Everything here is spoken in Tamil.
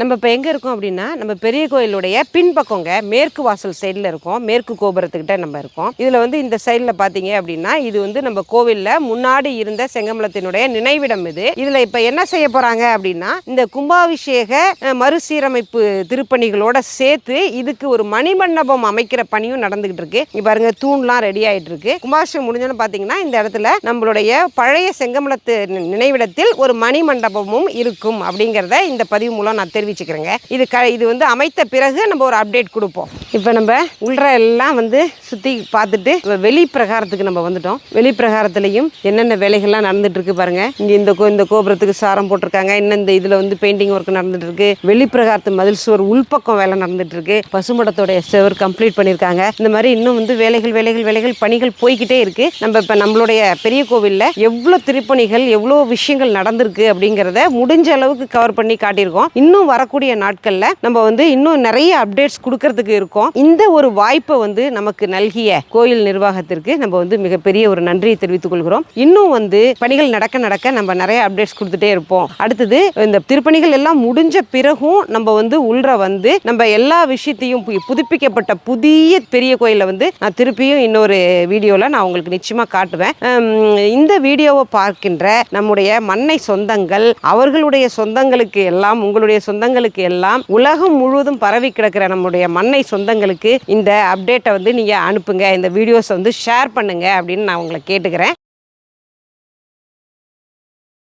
நம்ம இப்போ எங்கே இருக்கோம் அப்படின்னா நம்ம பெரிய கோயிலுடைய பின்பக்கங்க மேற்கு வாசல் சைடில் இருக்கோம். மேற்கு கோபுரத்துக்கிட்ட நம்ம இருக்கோம். இதில் வந்து இந்த சைடில் பார்த்தீங்க அப்படின்னா இது வந்து நம்ம கோவிலில் முன்னாடி இருந்த செங்கமலத்தினுடைய நினைவிடம் இது. இதில் இப்போ என்ன செய்ய போகிறாங்க அப்படின்னா இந்த கும்பாபிஷேக மறுசீரமைப்பு திருப்பணிகளோட சேர்த்து இதுக்கு ஒரு மணிமண்டபம் அமைக்கிற பணியும் நடந்துகிட்டு இருக்கு. இங்கே பாருங்க தூண்லாம் ரெடி ஆகிட்டு இருக்கு. கும்பாபிஷேகம் முடிஞ்சோன்னு பார்த்தீங்கன்னா இந்த இடத்துல நம்மளுடைய பழைய செங்கமலத்து நினைவிடத்தில் ஒரு மணிமண்டபமும் இருக்கும் அப்படிங்கிறத இந்த பதிவு மூலம் நான் தெரிவிச்சுக்கிறேங்க. இது க இது வந்து அமைத்த பிறகு நம்ம ஒரு அப்டேட் கொடுப்போம். இப்போ நம்ம உள்ள எல்லாம் வந்து சுற்றி பார்த்துட்டு வெளி பிரகாரத்துக்கு நம்ம வந்துட்டோம். வெளி பிரகாரத்துலையும் என்னென்ன வேலைகள்லாம் நடந்துட்டு இருக்கு பாருங்க. இங்கே இந்த கோ இந்த கோபுரத்துக்கு சாரம் போட்டிருக்காங்க. இன்னும் இந்த இதில் வந்து பெயிண்டிங் ஒர்க் நடந்துட்டு இருக்கு வெளி பிரகாரத்து மதில் சுவர் உள்பக்கம் வேலை நடந்துட்டு இருக்கு பசுமடத்தோடைய சுவர் கம்ப்ளீட் பண்ணியிருக்காங்க. இந்த மாதிரி இன்னும் வந்து வேலைகள் வேலைகள் வேலைகள் பணிகள் போய்கிட்டே இருக்கு. நம்ம இப்போ நம்மளுடைய பெரிய கோவிலில் எவ்வளோ திருப்பணிகள் எவ்வளோ விஷயங்கள் நடந்திருக்கு அப்படிங்கிறத முடிஞ்ச அளவுக்கு கவர் பண்ணி காட்டியிருக்கோம். இன்னும் வரக்கூடிய நாட்களில் நம்ம வந்து இன்னும் நிறைய அப்டேட்ஸ் கொடுக்கறதுக்கு இருக்கோம். இந்த ஒரு வாய்ப்பை வந்து நமக்கு நல்கிய கோயில் நிர்வாகத்திற்கு நம்ம வந்து மிகப்பெரிய ஒரு நன்றியை தெரிவித்துக் கொள்கிறோம். இன்னும் வந்து பணிகள் நடக்க நடக்க நம்ம நிறைய அப்டேட்ஸ் கொடுத்துட்டே இருப்போம். அடுத்தது இந்த திருப்பணிகள் எல்லாம் முடிஞ்ச பிறகும் நம்ம வந்து உள்ள வந்து நம்ம எல்லா விஷயத்தையும் பு- புதுப்பிக்கப்பட்ட புதிய பெரிய கோயிலை வந்து நான் திருப்பியும் இன்னொரு வீடியோவில் நான் உங்களுக்கு நிச்சயமாக காட்டுவேன். இந்த வீடியோவை பார்க்கின்ற நம்முடைய மண்ணை சொந்தங்கள் அவர்களுடைய சொந்தங்களுக்கு எல்லாம் உங்களுடைய சொந்த சொந்தங்களுக்கு எல்லாம் உலகம் முழுவதும் பரவி கிடக்கிற நம்முடைய மண்ணை சொந்தங்களுக்கு இந்த அப்டேட்டை வந்து நீங்கள் அனுப்புங்க. இந்த வீடியோஸை வந்து ஷேர் பண்ணுங்க அப்படின்னு நான் உங்களை கேட்டுக்கிறேன்.